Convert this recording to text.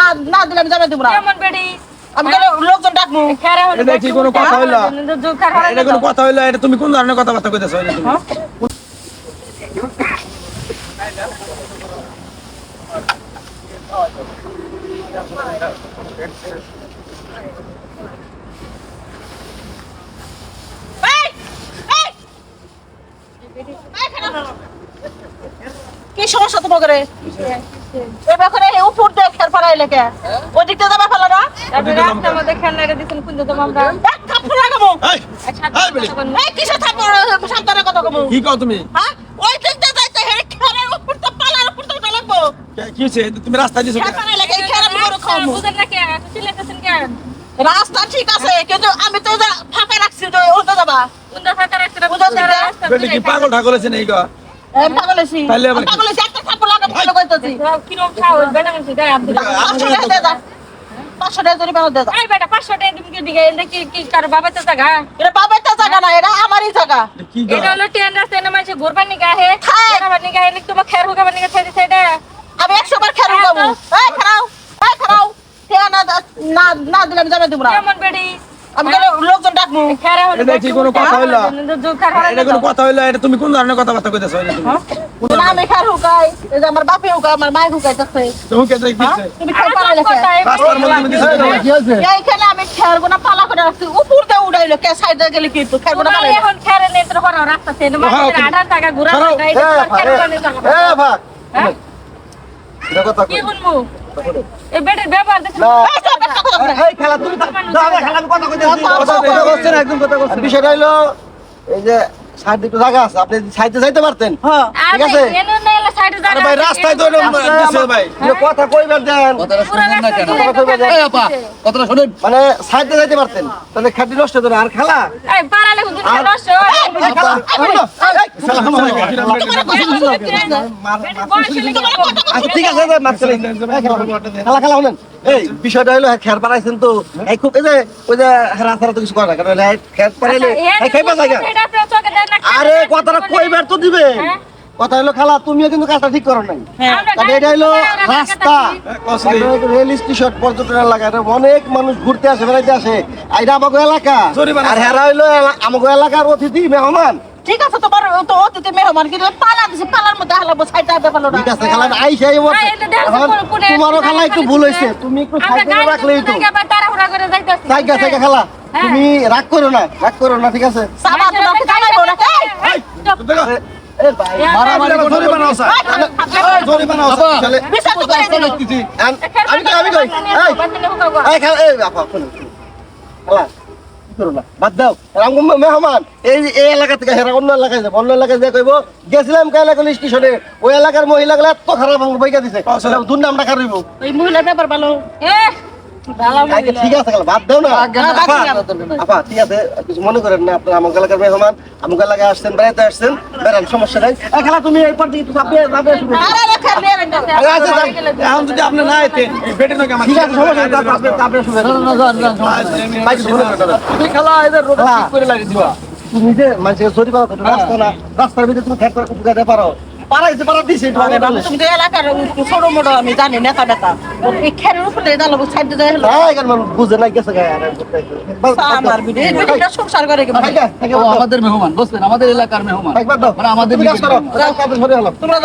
না না দিলে আমি যাবে দিব না। কেমন বেডি আমি গেলে লোকজন ডাকবো। এটা কি কোনো কথা হইল? এটা কোনো কথা হইল? এটা তুমি কোন ধরনের কথাবার্তা কইতেছো? এটা তুমি? এই, এই! এই, খারাপ। কি সমস্যা তোমাকে এবার করে এই উপর দিয়ে খের পাড়া এলাকা ওই দিকটা যাবে ফেলো না আপনি রাস্তার মধ্যে দিছেন কোন দিতে আমরা? এক থাপ্পড় লাগাবো এই, এই বেলি, এই কিসে থাপ্পড়? সান্তানের কথা কবো কি কও তুমি? হ্যাঁ? ওই দিকটা যাইতে হেরে খেরের উপর তো পালার উপর তো লাগবো। কে- কি হইছে তুমি রাস্তা দিছো কেন? বুঝেন না কে চিল্লাইতেছেন কেন রাস্তা ঠিক আছে কিন্তু আমি তো ফাঁকা রাখছি তো ওটা যাবা। কোন দফা তার একটা বুঝা যায় না? বেলি কি পাগল ঠাকুর আছে গো? এ, পাগলেছি তাহলে আবার কি? পাগলেছি একটা থাপ্পড় লাগাবো বলে কইতাছি কিরম সাহস বেটা মানুষ গায়ে হাত দিলা পাঁচশো টাকা দিয়ে দাও। পাঁচশো টাকা জরিমানা দিয়ে দাও। এই বেটা 500 টাকা দিবি কি দিকে এটা কি কি কার বাবা তো জায়গা এটা বাবার তো জায়গা না এটা আমারই জায়গা এটা হলো ট্রেন রাস্তা না মানে ঘুরবার নিগা হে। ঘুরবার নিগা হে তোমার খের হুকাবার নিগা আমি একশো বার খেয়াল করব এই খারাও এই খারাও। না না না দিলে আমি যাবে দিব না। কেমন বেডি আমি গেলে লোকজন ডাকবো। খেরে এটা কি কোনো কথা হইল? এটা কোনো কথা হইল? এটা তুমি কোন ধরনের কথাবার্তা কইতেছো এটা তুমি? আমি খেয়াল হুকাই। এই যে আমার বাপে হুকাই আমার মায় হুকাইতেছে তুমি কে দেখি দিছে? তুমি খেয়াল পাড়া লেখা। রাস্তার মধ্যে তুমি দিছো কেন? এইখানে আমি খেয়াল গোনা পালা করে রাখছি উপর দিয়ে উড়াইলো কে সাইডে গেলে কি তো খেয়াল গোনা পালা এখন খেরে নেই তোর রাস্তা থেকে হ্যাঁ, টাকা ঘুরা ছাড়াও। টাকা এটা তোমার খেরে করে নিতে হবে। এ ভাগ। হ্যাঁ? এটা কথা কি এই না এই তো একটা কথা বলছে। এই খেলা তুমি দাও না খেলা আমি কথা কইতেছি কথা কথা বলছেন একদম কথা বলছেন বিষয়টা হলো এই যে সাইড দিকে জায়গা আছে আপনি সাইডে যাইতে পারতেন হ্যাঁ ঠিক আছে। এনে নেলে সাইডে আরে ভাই রাস্তায় তো এনে এরকম আছে। দিছে ভাই কথা কইবার দেন কথাটা পুরো না কেন কথা কইবার দেন এই আপা কথাটা শুনেন মানে সাইডে যাইতে পারতেন তাহলে খাটি নষ্ট হতো আর খেলা এই নষ্ট হয়। আচ্ছা ঠিক আছে খেলা খেলা খেলা হলেন এই বিষয়টা হলো খের পাড়াইছেন তো? এই খুব এই যে ওই যে রাস্তাটা তো কিছু করে না কারণ খের পাড়াইলে আচ্ছা, জায়গা। আরে কথাটা কইবার তো দিবে। হ্যাঁ? কথা হলো খালা তুমিও কিন্তু কাজটা ঠিক করো নাই। কারণ এটা হলো রাস্তা। রাস্তা রেল স্টেশন পর্যটন এলাকা এটা অনেক মানুষ ঘুরতে আসে বেড়াইতে আসে। এটা আমাকে এলাকা। আর হেরা হইল আমাকে এলাকার অতিথি মেহমান। ঠিক আছে তোমার তো অতিথি মেহমান কিন্তু পালা দিছে পালার মধ্যে হালাবো ঠিক আছে খালা আইসে হ্যাঁ, তোমারও খালা একটু ভুল। হয়েছে তুমি একটু গাড়ি রাখলেই তো থেকে আবার তাড়াহুড়া করে যাইতেছি। সাইকা সাইকা খালা হ্যাঁ। তুমি রাগ করো না রাগ করো না ঠিক আছে আম- করো না বাদ দাও। রামগুম মেহমান এই এই এলাকা থেকে হেরা অন্য এলাকায় যাব। অন্য এলাকায় যে কইব গেছিলাম কে এলাকা স্টেশনে। ওই এলাকার মহিলাগুলো এত খারাপ আমার বইকা দিছে। দুর্নাম টাকা রইব। ওই মহিলার ব্যাপার ভালো। এ, ভালো আগে মহিলা। ঠিক আছে বাদ দাও না। আপা, ঠিক আছে কিছু মনে করেন না আপনার। আমার এলাকার মেহমান আমার এলাকায় আসছেন বেড়াইতে আসছেন বেড়ান সমস্যা নাই। খালা তুমি এই পার দিকে দাও। আচ্ছা, আচ্ছা, এখন যদি আপনি না আইতেন এই বেটে নাকি আমার? ঠিক আছে সমস্যা নাই চাপিয়ে চাপিয়ে শুনে বাইক শুনে তুমি খেলা এদের রোড করে লাগিয়ে দিবা। তুমি যে মানুষের চুরি পারো রাস্তা না রাস্তার ভিতরে তুমি খেতে উঠাতে পারো। পারাইছে পারা দিছে একটু আগে বাবু, তুমি তো এলাকার ছোট মোটো আমি জানি নেতা নেতা। এই খেরের উপরে দাঁড়াবো সাইডে যাই হলো হ্যাঁ এখানে বুঝে নাই গেছে গায়ে আমার বিডি বিডিটা সংসার করে কি থাকে আমাদের মেহমান বুঝলেন আমাদের এলাকার মেহমান। একবার দাও। মানে আমাদের তোমরা